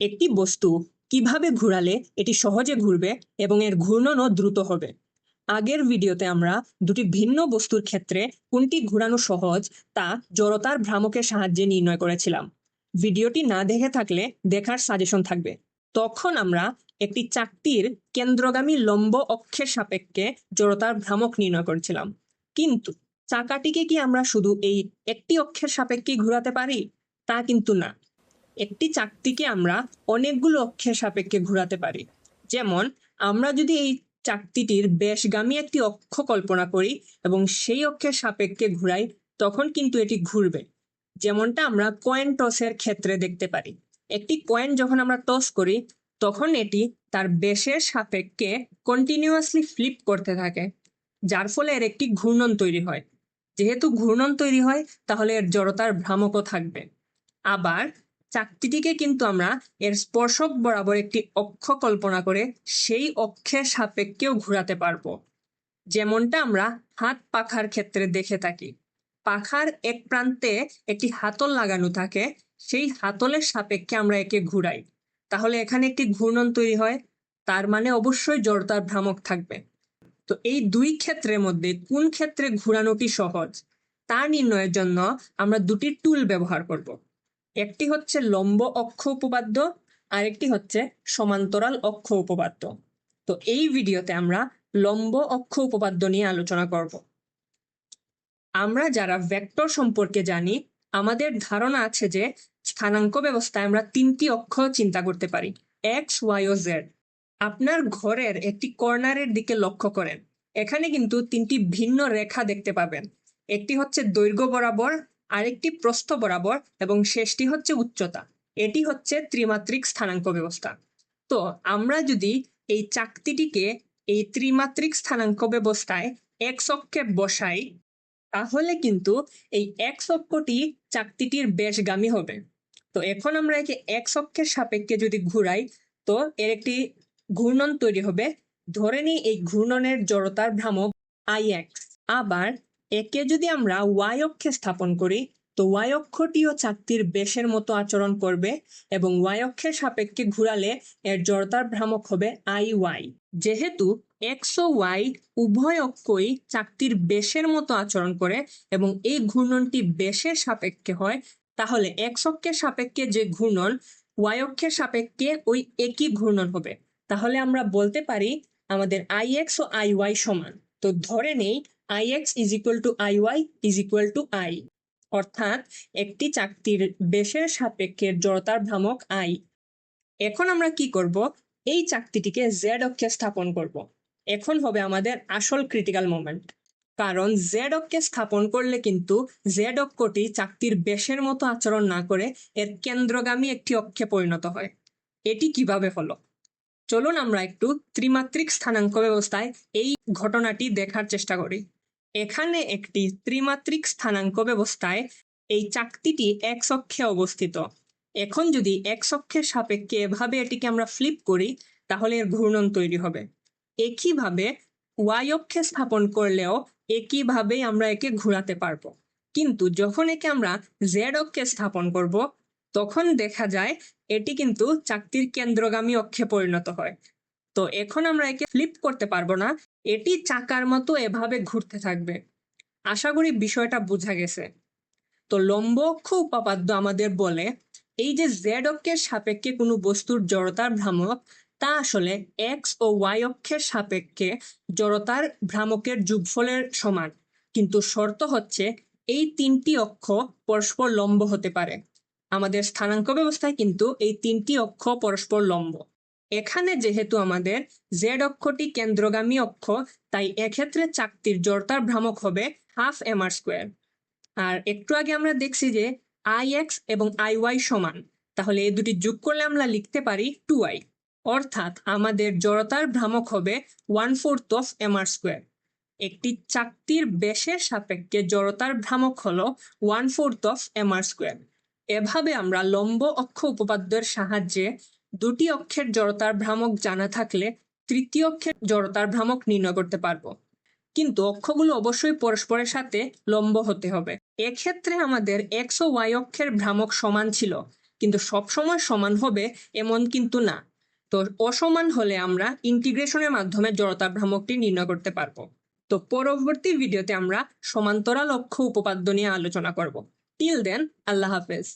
একটি বস্তু কীভাবে ঘোরালে এটি সহজে ঘুরবে এবং এর ঘূর্ণনও দ্রুত হবে। আগের ভিডিওতে আমরা দুটি ভিন্ন বস্তুর ক্ষেত্রে কোনটি ঘোরানো সহজ তা জড়তার ভ্রামকের সাহায্যে নির্ণয় করেছিলাম। ভিডিওটি না দেখে থাকলে দেখার সাজেশন থাকবে। তখন আমরা একটি চাকতির কেন্দ্রগামী লম্ব অক্ষের সাপেক্ষে জড়তার ভ্রামক নির্ণয় করেছিলাম। কিন্তু চাকাটিকে কি আমরা শুধু এই একটি অক্ষের সাপেক্ষে ঘোরাতে পারি? তা কিন্তু না। একটি চাকতিকে আমরা অনেকগুলো অক্ষের সাপেক্ষে ঘোরাতে পারি। যেমন, আমরা যদি এই চাকতিটির বেশগামী একটি অক্ষ কল্পনা করি এবং সেই অক্ষের সাপেক্ষে ঘুরাই, তখন কিন্তু এটি ঘুরবে। যেমনটা আমরা কয়েন টসের ক্ষেত্রে দেখতে পারি। একটি কয়েন যখন আমরা টস করি, তখন এটি তার বেশের সাপেক্ষে কন্টিনিউয়াসলি ফ্লিপ করতে থাকে, যার ফলে এর একটি ঘূর্ণন তৈরি হয়। যেহেতু ঘূর্ণন তৈরি হয়, তাহলে এর জড়তার ভ্রামকও থাকবে। আবার চাকতিটিকে কিন্তু আমরা এর স্পর্শক বরাবর একটি অক্ষ কল্পনা করে সেই অক্ষের সাপেক্ষেও ঘোরাতে পারব। যেমনটা আমরা হাত পাখার ক্ষেত্রে দেখে থাকি। পাখার এক প্রান্তে একটি হাতল লাগানো থাকে, সেই হাতলের সাপেক্ষে আমরা একে ঘুরাই। তাহলে এখানে একটি ঘূর্ণন তৈরি হয়, তার মানে অবশ্যই জড়তার ভ্রামক থাকবে। তো এই দুই ক্ষেত্রের মধ্যে কোন ক্ষেত্রে ঘোরানোটি সহজ, তা নির্ণয়ের জন্য আমরা দুটি টুল ব্যবহার করব। একটি হচ্ছে লম্ব অক্ষ উপপাদ্য আর একটি হচ্ছে সমান্তরাল অক্ষ উপপাদ্য। তো এই ভিডিওতে আমরা লম্ব অক্ষ উপপাদ্য নিয়ে আলোচনা করব। আমরা যারা ভেক্টর সম্পর্কে জানি, আমাদের ধারণা আছে যে স্থানাঙ্ক ব্যবস্থায় আমরা তিনটি অক্ষ চিন্তা করতে পারি, এক্স, ওয়াই ও জেড। আপনার ঘরের একটি কর্নারের দিকে লক্ষ্য করেন, এখানে কিন্তু তিনটি ভিন্ন রেখা দেখতে পাবেন। একটি হচ্ছে দৈর্ঘ্য বরাবর আরেকটি প্রস্থ বরাবর এবং শেষটি হচ্ছে উচ্চতা। এটি হচ্ছে ত্রিমাত্রিক স্থানাঙ্ক ব্যবস্থা। তো আমরা যদি এই চাকতিটিকে এই ত্রিমাত্রিক স্থানাঙ্ক ব্যবস্থায় এক্স অক্ষে বসাই, তাহলে কিন্তু এই এক্স অক্ষটি চাকতিটির বেশগামী হবে। তো এখন আমরা একে এক্স অক্ষের সাপেক্ষে যদি ঘুরাই, তো এর একটি ঘূর্ণন তৈরি হবে। ধরে নিই এই ঘূর্ণনের জড়তার ভ্রামক আই এক্স আবার একে যদি আমরা ওয়াই অক্ষে স্থাপন করি, তো ওয়াই অক্ষটিও চাকতির বেশের মতো আচরণ করবে এবং ওয়াই অক্ষের সাপেক্ষে ঘুরালে এর জড়তার ভ্রামক হবে আই ওয়াই যেহেতু এক্স ও ওয়াই উভয় অক্ষই চাকতির বেশের মতো আচরণ করে এবং এই ঘূর্ণনটি বেশের সাপেক্ষে হয়, তাহলে এক্স অক্ষের সাপেক্ষে যে ঘূর্ণন ওয়াই অক্ষের সাপেক্ষে ওই একই ঘূর্ণন হবে। তাহলে আমরা বলতে পারি আমাদের আই এক্স ও আই ওয়াই সমান। তো ধরে নেই I X is equal to I Y is equal to I. অর্থাৎ একটি চাকতির বেশের সাপেক্ষে জড়তার ভ্রামক আই। এখন আমরা কি করব? এই চাকতিটিকে জেড অক্ষে স্থাপন করব। এখন হবে আমাদের আসল ক্রিটিক্যাল মোমেন্ট কারণ জেড অক্ষে স্থাপন করলে কিন্তু জেড অক্ষটি চাকতির বেশের মতো আচরণ না করে এর কেন্দ্রগামী একটি অক্ষে পরিণত হয়। এটি কীভাবে হলো? চলুন আমরা একটু ত্রিমাত্রিক স্থানাঙ্ক ব্যবস্থায় এই ঘটনাটি দেখার চেষ্টা করি। এখানে একটি ত্রিমাত্রিক স্থানাঙ্ক ব্যবস্থায় এই চাকতিটি এক্স অক্ষে অবস্থিত। এখন যদি এক্স অক্ষের সাপেক্ষে এভাবে এটিকে আমরা ফ্লিপ করি, তাহলে এর ঘূর্ণন তৈরি হবে। একইভাবে ওয়াই অক্ষে স্থাপন করলেও একইভাবেই আমরা একে ঘোরাতে পারব। কিন্তু যখন একে আমরা জেড অক্ষে স্থাপন করব, তখন দেখা যায় এটি কিন্তু চাকতির কেন্দ্রগামী অক্ষে পরিণত হয়। তো এখন আমরা একে ফ্লিপ করতে পারব না। এটি চাকার মতো এভাবে ঘুরতে থাকবে। আশা করি বিষয়টা বোঝা গেছে। তো লম্ব অক্ষ উপাপাদ্য আমাদের বলে, এই যে জেড অক্ষের সাপেক্ষে কোনো বস্তুর জড়তার ভ্রামক, তা আসলে এক্স ও ওয়াই অক্ষের সাপেক্ষে জড়তার ভ্রামকের যোগফলের সমান। কিন্তু শর্ত হচ্ছে, এই তিনটি অক্ষ পরস্পর লম্ব হতে পারে। আমাদের স্থানাঙ্ক ব্যবস্থায় কিন্তু এই তিনটি অক্ষ পরস্পর লম্ব। এখানে যেহেতু আমাদের জেড অক্ষটি কেন্দ্রগামী অক্ষ, তাই এক্ষেত্রে চাকতির জড়তার ভ্রামক হবে হাফ এম আর স্কোয়ার আর একটু আগে আমরা দেখছি যে আই এক্স এবং আই ওয়াই সমান, তাহলে এই দুটি যোগ করলে আমরা লিখতে পারি টু আই অর্থাৎ আমাদের জড়তার ভ্রামক হবে one fourth of M R square একটি চাকতির বেশের সাপেক্ষে জড়তার ভ্রামক হলো one fourth of M R square এভাবে আমরা লম্ব অক্ষ উপপাদ্যের সাহায্যে দুটি অক্ষের জড়তার ভ্রামক জানা থাকলে তৃতীয় অক্ষের জড়তার ভ্রামক নির্ণয় করতে পারব। কিন্তু অক্ষগুলো অবশ্যই পরস্পরের সাথে লম্ব হতে হবে। এক্ষেত্রে আমাদের এক্স ও ওয়াই অক্ষের ভ্রামক সমান ছিল, কিন্তু সবসময় সমান হবে এমন কিন্তু না। তো অসমান হলে আমরা ইন্টিগ্রেশনের মাধ্যমে জড়তার ভ্রামকটি নির্ণয় করতে পারব। তো পরবর্তী ভিডিওতে আমরা সমান্তরাল অক্ষ উপপাদ্য নিয়ে আলোচনা করব। টিল দেন আল্লাহ হাফেজ।